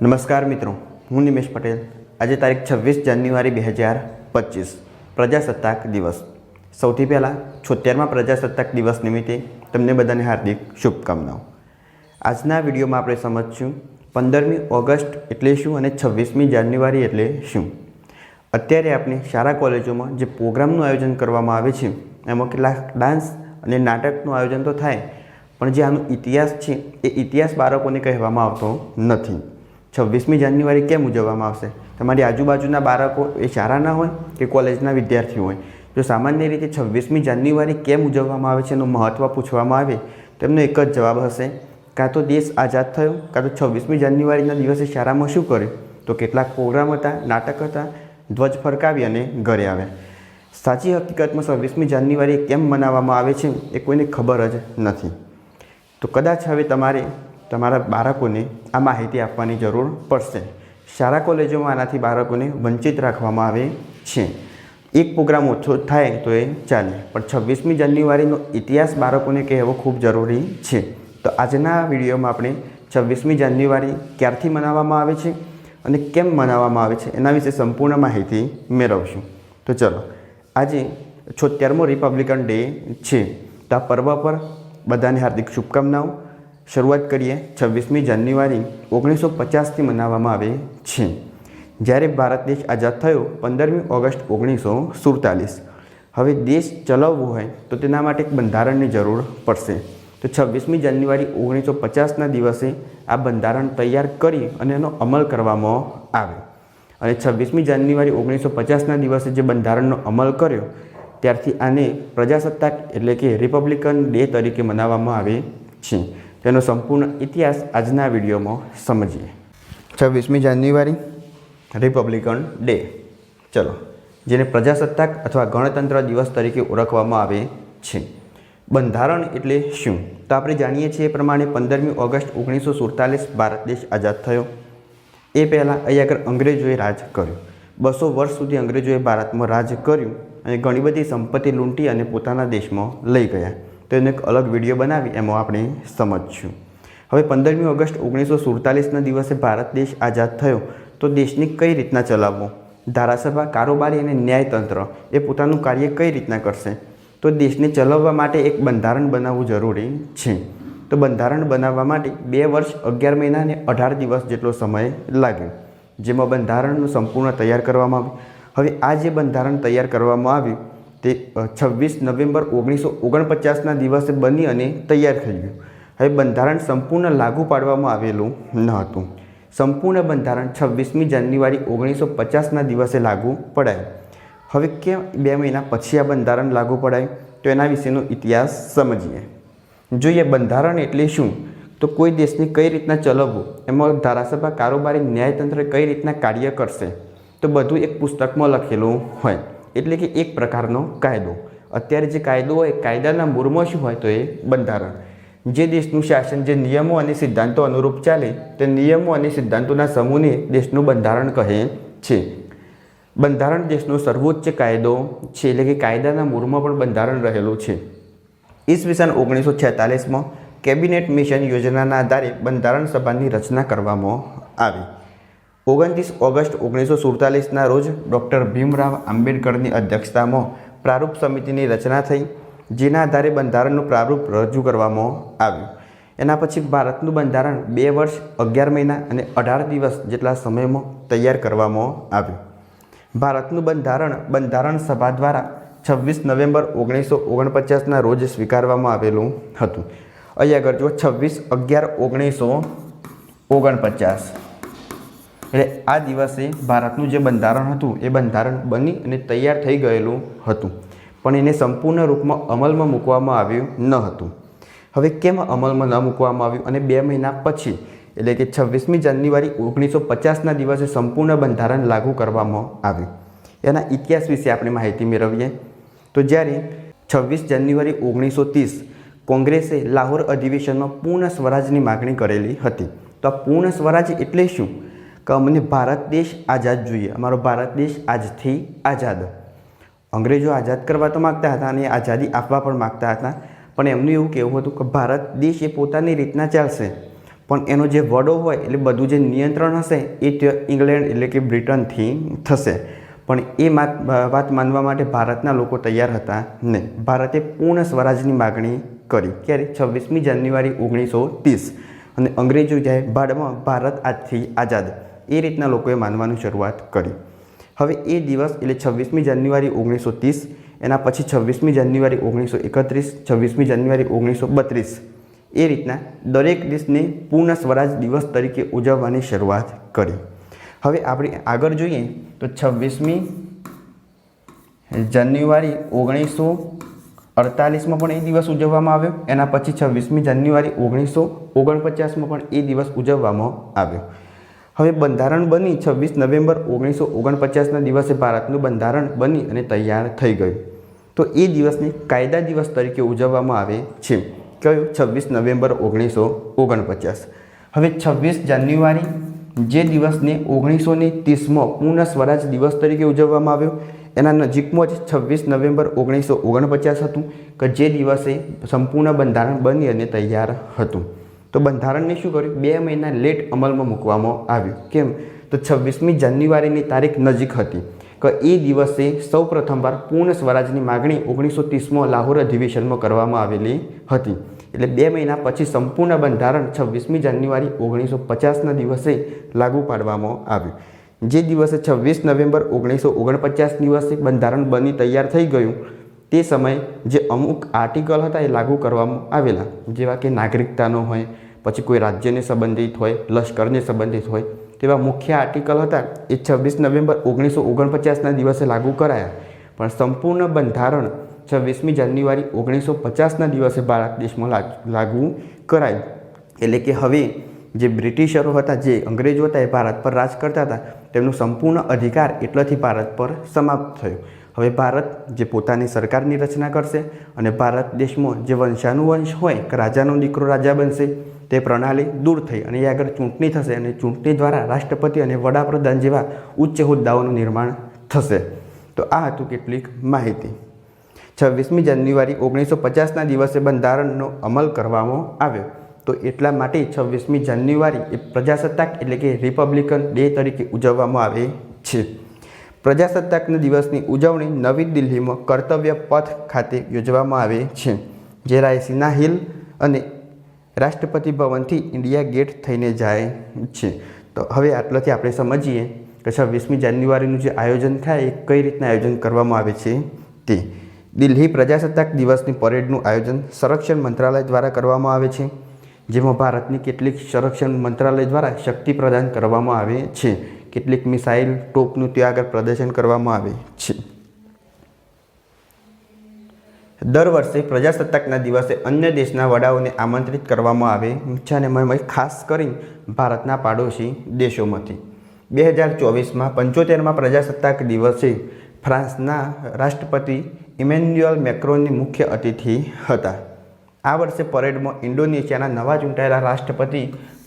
નમસ્કાર મિત્રો, હું નિમેશ પટેલ. આજે તારીખ છવ્વીસ જાન્યુઆરી બે હજાર પચીસ, પ્રજાસત્તાક દિવસ. સૌથી પહેલાં છોતેરમાં પ્રજાસત્તાક દિવસ નિમિત્તે તમને બધાને હાર્દિક શુભકામનાઓ. આજના વિડીયોમાં આપણે સમજશું પંદરમી ઓગસ્ટ એટલે શું અને છવ્વીસમી જાન્યુઆરી એટલે શું. અત્યારે આપણે શાળા કોલેજોમાં જે પ્રોગ્રામનું આયોજન કરવામાં આવે છે, એમાં કેટલાક ડાન્સ અને નાટકનું આયોજન તો થાય, પણ જે આનો ઇતિહાસ છે, એ ઇતિહાસ બાળકોને કહેવામાં આવતો નથી. છવ્વીસમી જાન્યુઆરી કેમ ઉજવવામાં આવશે? તમારી આજુબાજુના બાળકો એ શાળાના હોય કે કોલેજના વિદ્યાર્થીઓ હોય? જો સામાન્ય રીતે છવ્વીસમી જાન્યુઆરી કેમ ઉજવવામાં આવે છે એનું મહત્ત્વ પૂછવામાં આવે, તો એમનો એક જ જવાબ હશે. કાં તો દેશ આઝાદ થયો, કાં તો છવ્વીસમી જાન્યુઆરીના દિવસે શાળામાં શું કર્યું? તો કેટલાક પ્રોગ્રામ હતા, નાટક હતા, ધ્વજ ફરકાવી અને ઘરે આવ્યા. સાચી હકીકતમાં છવ્વીસમી જાન્યુઆરી કેમ મનાવવામાં આવે છે એ કોઈને ખબર જ નથી. તો કદાચ હવે તમારે તમારા બાળકોને આ માહિતી આપવાની જરૂર પડશે. શાળા કોલેજોમાં આનાથી બાળકોને વંચિત રાખવામાં આવે છે. એક પ્રોગ્રામ ઓછો થાય તો એ ચાલે, પણ છવ્વીસમી જાન્યુઆરીનો ઇતિહાસ બાળકોને કહેવો ખૂબ જરૂરી છે. તો આજના વિડીયોમાં આપણે છવ્વીસમી જાન્યુઆરી ક્યારથી મનાવવામાં આવે છે અને કેમ મનાવવામાં આવે છે એના વિશે સંપૂર્ણ માહિતી મેળવશું. તો ચલો, આજે છોતેરમો રિપબ્લિકન ડે છે. તો આ પર્વ પર બધાને હાર્દિક શુભકામનાઓ. શરૂઆત કરીએ છવ્વીસમી જાન્યુઆરી ઓગણીસો પચાસથી મનાવવામાં આવે છે. જ્યારે ભારત દેશ આઝાદ થયો પંદરમી ઓગસ્ટ ઓગણીસો સુડતાલીસ. હવે દેશ ચલાવવો હોય તો તેના માટે એક બંધારણની જરૂર પડશે. તો છવ્વીસમી જાન્યુઆરી ઓગણીસો પચાસના દિવસે આ બંધારણ તૈયાર કરી અને એનો અમલ કરવામાં આવે. અને છવ્વીસમી જાન્યુઆરી ઓગણીસો પચાસના દિવસે જે બંધારણનો અમલ કર્યો, ત્યારથી આને પ્રજાસત્તાક એટલે કે રિપબ્લિકન ડે તરીકે મનાવવામાં આવે છે. તેનો સંપૂર્ણ ઇતિહાસ આજના વિડીયોમાં સમજીએ. છવ્વીસમી જાન્યુઆરી, રિપબ્લિકન ડે. ચલો, જેને પ્રજાસત્તાક અથવા ગણતંત્ર દિવસ તરીકે ઓળખવામાં આવે છે. બંધારણ એટલે શું? તો આપણે જાણીએ છીએ એ પ્રમાણે પંદરમી ઓગસ્ટ ઓગણીસો સુડતાલીસ ભારત દેશ આઝાદ થયો. એ પહેલાં અહીં આગળ અંગ્રેજોએ રાજ કર્યું. બસો વર્ષ સુધી અંગ્રેજોએ ભારતમાં રાજ કર્યું અને ઘણી બધી સંપત્તિ લૂંટી અને પોતાના દેશમાં લઈ ગયા. તો એનો એક અલગ વીડિયો બનાવી, એમાં આપણે સમજશું હવે પંદરમી ઓગસ્ટ ઓગણીસો સુડતાલીસના દિવસે ભારત દેશ આઝાદ થયો. તો દેશને કઈ રીતના ચલાવવો? ધારાસભા, કારોબારી અને ન્યાયતંત્ર એ પોતાનું કાર્ય કઈ રીતના કરશે? તો દેશને ચલાવવા માટે એક બંધારણ બનાવવું જરૂરી છે. તો બંધારણ બનાવવા માટે બે વર્ષ, અગિયાર મહિના અને અઢાર દિવસ જેટલો સમય લાગ્યો. જેમાં બંધારણનું સંપૂર્ણ તૈયાર કરવામાં આવ્યું. હવે આ જે બંધારણ તૈયાર કરવામાં આવ્યું તે છવ્વીસ નવેમ્બર ઓગણીસો ઓગણપચાસના દિવસે બની અને તૈયાર થઈ ગયું. હવે બંધારણ સંપૂર્ણ લાગુ પાડવામાં આવેલું ન હતું. સંપૂર્ણ બંધારણ છવ્વીસમી જાન્યુઆરી ઓગણીસો પચાસના દિવસે લાગુ પડાયું. હવે કેમ બે મહિના પછી આ બંધારણ લાગુ પડાયું? તો એના વિશેનો ઇતિહાસ સમજીએ. જોઈએ બંધારણ એટલે શું? તો કોઈ દેશને કઈ રીતના ચલાવવું? એમાં ધારાસભા કારોબારી ન્યાયતંત્ર કઈ રીતના કાર્ય કરશે? તો બધું એક પુસ્તકમાં લખેલું હોય. એટલે કે એક પ્રકારનો કાયદો. અત્યારે જે કાયદો હોય, કાયદાના મૂળમાં શું હોય તો એ બંધારણ. જે દેશનું શાસન, જે નિયમો અને સિદ્ધાંતો અનુરૂપ ચાલે, તે નિયમો અને સિદ્ધાંતોના સમૂહને દેશનું બંધારણ કહે છે. બંધારણ દેશનો સર્વોચ્ચ કાયદો છે, એટલે કે કાયદાના મૂળમાં પણ બંધારણ રહેલું છે. ઈસવીસન ઓગણીસો છેતાલીસમાં કેબિનેટ મિશન યોજનાના આધારે બંધારણ સભાની રચના કરવામાં આવી. ઓગણત્રીસ ઓગસ્ટ ઓગણીસો સુડતાલીસના રોજ ડૉક્ટર ભીમરાવ આંબેડકરની અધ્યક્ષતામાં પ્રારૂપ સમિતિની રચના થઈ, જેના આધારે બંધારણનું પ્રારૂપ રજૂ કરવામાં આવ્યું. એના પછી ભારતનું બંધારણ બે વર્ષ, અગિયાર મહિના અને અઢાર દિવસ જેટલા સમયમાં તૈયાર કરવામાં આવ્યું. ભારતનું બંધારણ બંધારણ સભા દ્વારા છવ્વીસ નવેમ્બર ઓગણીસો ઓગણપચાસના રોજ સ્વીકારવામાં આવેલું હતું. અહીં આગળ જો છવ્વીસ અગિયાર ઓગણીસો ઓગણપચાસ. એટલે આ દિવસે ભારતનું જે બંધારણ હતું, એ બંધારણ બની અને તૈયાર થઈ ગયેલું હતું. પણ એને સંપૂર્ણ રૂપમાં અમલમાં મૂકવામાં આવ્યું ન હતું. હવે કેમ અમલમાં ન મૂકવામાં આવ્યું અને બે મહિના પછી, એટલે કે છવ્વીસમી જાન્યુઆરી ઓગણીસો પચાસના દિવસે સંપૂર્ણ બંધારણ લાગુ કરવામાં આવ્યું. એના ઇતિહાસ વિશે આપણે માહિતી મેળવીએ. તો જ્યારે છવ્વીસ જાન્યુઆરી ઓગણીસો ત્રીસ કોંગ્રેસે લાહોર અધિવેશનમાં પૂર્ણ સ્વરાજની માગણી કરેલી હતી, તો આ પૂર્ણ સ્વરાજ એટલે શું? કે અમને ભારત દેશ આઝાદ જોઈએ. અમારો ભારત દેશ આજથી આઝાદ. અંગ્રેજો આઝાદ કરવા તો માગતા હતા અને આઝાદી આપવા પણ માગતા હતા. પણ એમનું એવું કહેવું હતું કે ભારત દેશ એ પોતાની રીતના ચાલશે. પણ એનો જે વડો હોય, એટલે બધું જે નિયંત્રણ હશે, એ ઇંગ્લેન્ડ એટલે કે બ્રિટનથી થશે. પણ એ વાત માનવા માટે ભારતના લોકો તૈયાર હતા નહીં ભારતે પૂર્ણ સ્વરાજની માગણી કરી. ક્યારે? છવ્વીસમી જાન્યુઆરી ઓગણીસો ત્રીસ. અને અંગ્રેજો જાય ભાડમાં ભારત આજથી આઝાદ. એ રીતના લોકોએ માનવાની શરૂઆત કરી. હવે એ દિવસ એટલે છવ્વીસમી જાન્યુઆરી ઓગણીસો ત્રીસ, એના પછી છવ્વીસમી જાન્યુઆરી ઓગણીસો એકત્રીસ, છવ્વીસમી જાન્યુઆરી ઓગણીસો બત્રીસ. એ રીતના દરેક દેશને પૂર્ણ સ્વરાજ દિવસ તરીકે ઉજવવાની શરૂઆત કરી. હવે આપણે આગળ જોઈએ તો છવ્વીસમી જાન્યુઆરી ઓગણીસો અડતાલીસમાં પણ એ દિવસ ઉજવવામાં આવ્યો. એના પછી છવ્વીસમી જાન્યુઆરી ઓગણીસો ઓગણપચાસમાં પણ એ દિવસ ઉજવવામાં આવ્યો. હવે બંધારણ બની છવ્વીસ નવેમ્બર ઓગણીસો ઓગણપચાસના દિવસે ભારતનું બંધારણ બની અને તૈયાર થઈ ગયું. તો એ દિવસને કાયદા દિવસ તરીકે ઉજવવામાં આવે છે. કયું? છવ્વીસ નવેમ્બર ઓગણીસો ઓગણપચાસ. હવે છવ્વીસ જાન્યુઆરી જે દિવસને ઓગણીસો ને ત્રીસમાં પૂર્ણ સ્વરાજ દિવસ તરીકે ઉજવવામાં આવ્યો. એના નજીકમાં જ છવ્વીસ નવેમ્બર ઓગણીસો ઓગણપચાસ હતું કે જે દિવસે સંપૂર્ણ બંધારણ બની અને તૈયાર હતું. તો બંધારણને શું કર્યું? બે મહિના લેટ અમલમાં મૂકવામાં આવ્યું. કેમ? તો છવ્વીસમી જાન્યુઆરીની તારીખ નજીક હતી. કે એ દિવસે સૌ પ્રથમવાર પૂર્ણ સ્વરાજની માગણી ઓગણીસો ત્રીસમાં લાહોર અધિવેશનમાં કરવામાં આવેલી હતી. એટલે બે મહિના પછી સંપૂર્ણ બંધારણ છવ્વીસમી જાન્યુઆરી ઓગણીસો પચાસના દિવસે લાગુ પાડવામાં આવ્યું. જે દિવસે છવ્વીસ નવેમ્બર ઓગણીસો ઓગણપચાસ દિવસે બંધારણ બની તૈયાર થઈ ગયું તે સમયે જે અમુક આર્ટિકલ હતા એ લાગુ કરવામાં આવેલા, જેવા કે નાગરિકતાનો હોય, પછી કોઈ રાજ્યને સંબંધિત હોય, લશ્કરને સંબંધિત હોય, તેવા મુખ્ય આર્ટિકલ હતા એ છવ્વીસ નવેમ્બર ઓગણીસો ઓગણપચાસના દિવસે લાગુ કરાયા. પણ સંપૂર્ણ બંધારણ છવ્વીસમી જાન્યુઆરી ઓગણીસો પચાસના દિવસે ભારત દેશમાં લાગુ કરાયું. એટલે કે હવે જે બ્રિટિશરો હતા, જે અંગ્રેજો હતા એ ભારત પર રાજ કરતા હતા, તેમનો સંપૂર્ણ અધિકાર એટલાથી ભારત પર સમાપ્ત થયો. હવે ભારત જે પોતાની સરકારની રચના કરશે અને ભારત દેશમાં જે વંશાનુવંશ હોય કે રાજાનો દીકરો રાજા બનશે, તે પ્રણાલી દૂર થઈ અને એ આગળ ચૂંટણી થશે અને ચૂંટણી દ્વારા રાષ્ટ્રપતિ અને વડાપ્રધાન જેવા ઉચ્ચ હોદ્દાઓનું નિર્માણ થશે. તો આ હતું કેટલીક માહિતી. છવ્વીસમી જાન્યુઆરી ઓગણીસો પચાસના દિવસે બંધારણનો અમલ કરવામાં આવ્યો. તો એટલા માટે છવ્વીસમી જાન્યુઆરી એ પ્રજાસત્તાક એટલે કે રિપબ્લિકન ડે તરીકે ઉજવવામાં આવે છે. પ્રજાસત્તાકના દિવસની ઉજવણી નવી દિલ્હીમાં કર્તવ્ય પથ ખાતે યોજવામાં આવે છે, જે રાયસીના હિલ અને રાષ્ટ્રપતિ ભવનથી ઇન્ડિયા ગેટ થઈને જાય છે. તો હવે આટલાથી આપણે સમજીએ કે છવ્વીસમી જાન્યુઆરીનું જે આયોજન થાય, એ કઈ રીતના આયોજન કરવામાં આવે છે તે. દિલ્હી પ્રજાસત્તાક દિવસની પરેડનું આયોજન સંરક્ષણ મંત્રાલય દ્વારા કરવામાં આવે છે, જેમાં ભારતની કેટલીક સંરક્ષણ મંત્રાલય દ્વારા શક્તિ પ્રદાન કરવામાં આવે છે. કેટલીક મિસાઇલ ટોપનું ત્યાં આગળ પ્રદર્શન કરવામાં આવે છે. દર વર્ષે પ્રજાસત્તાકના દિવસે અન્ય દેશના વડાઓને આમંત્રિત કરવામાં આવે છે અને ખાસ કરીને ભારતના પાડોશી દેશોમાંથી. બે હજાર ચોવીસમાં પંચોતેરમાં પ્રજાસત્તાક દિવસે ફ્રાન્સના રાષ્ટ્રપતિ ઇમેન્યુઅલ મેક્રોનની મુખ્ય અતિથિ હતા. આ વર્ષે પરેડમાં ઇન્ડોનેશિયાના નવા ચૂંટાયેલા રાષ્ટ્રપતિ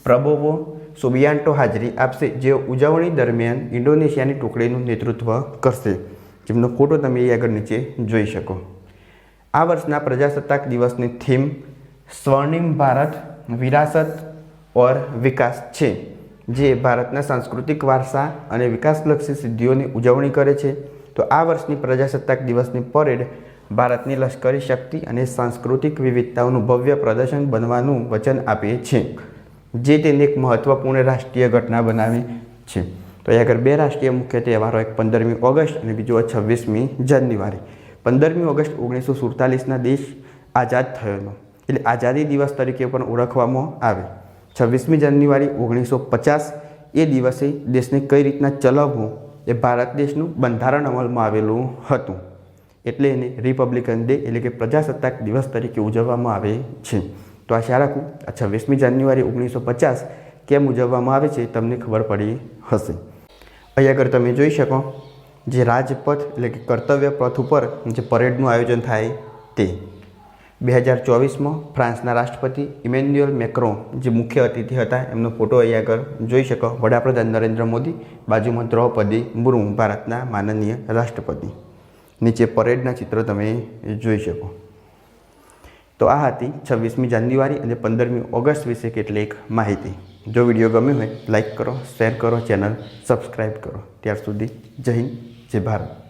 પ્રબોવો સુબિયાન્ટો હાજરી આપશે, જેઓ ઉજવણી દરમિયાન ઇન્ડોનેશિયાની ટુકડીનું નેતૃત્વ કરશે. જેમનો ફોટો તમે એ આગળ નીચે જોઈ શકો. આ વર્ષના પ્રજાસત્તાક દિવસની થીમ સ્વર્ણિમ ભારત, વિરાસત ઓર વિકાસ છે, જે ભારતના સાંસ્કૃતિક વારસા અને વિકાસલક્ષી સિદ્ધિઓની ઉજવણી કરે છે. તો આ વર્ષની પ્રજાસત્તાક દિવસની પરેડ ભારતની લશ્કરી શક્તિ અને સાંસ્કૃતિક વિવિધતાઓનું ભવ્ય પ્રદર્શન બનવાનું વચન આપે છે. જે તેને એક મહત્ત્વપૂર્ણ રાષ્ટ્રીય ઘટના બનાવે છે. તો અહીં આગળ બે રાષ્ટ્રીય મુખ્ય તહેવારો, એક પંદરમી ઓગસ્ટ અને બીજો છવ્વીસમી જાન્યુઆરી. પંદરમી ઓગસ્ટ ઓગણીસો સુડતાલીસના દેશ આઝાદ થયેલો. એટલે આઝાદી દિવસ તરીકે પણ ઓળખવામાં આવે. છવ્વીસમી જાન્યુઆરી ઓગણીસો પચાસ એ દિવસે દેશને કઈ રીતના ચલાવવું એ ભારત દેશનું બંધારણ અમલમાં આવેલું હતું. એટલે એને રિપબ્લિકન ડે એટલે કે પ્રજાસત્તાક દિવસ તરીકે ઉજવવામાં આવે છે. તો આશા રાખું આ છવ્વીસમી જાન્યુઆરી ઓગણીસો પચાસ કેમ ઉજવવામાં આવે છે તમને ખબર પડી હશે. અહીં આગળ તમે જોઈ શકો જે રાજપથ એટલે કે કર્તવ્ય પથ ઉપર જે પરેડનું આયોજન થાય તે. બે હજાર ચોવીસમાં ફ્રાન્સના રાષ્ટ્રપતિ ઇમેન્યુઅલ મેક્રો જે મુખ્ય અતિથિ હતા એમનો ફોટો અહીં આગળ જોઈ શકો. વડાપ્રધાન નરેન્દ્ર મોદી, બાજુમાં દ્રૌપદી મુર્મુ ભારતના માનનીય રાષ્ટ્રપતિ. નીચે પરેડના ચિત્ર તમે જોઈ શકો. તો આ હતી છવ્વીસમી જાન્યુઆરી અને પંદરમી ઓગસ્ટ વિશે કેટલીક માહિતી. જો વીડિયો ગમ્યો હોય લાઇક કરો, શેર કરો, ચેનલ સબસ્ક્રાઈબ કરો. ત્યાર સુધી જય હિન્દ, જય ભારત.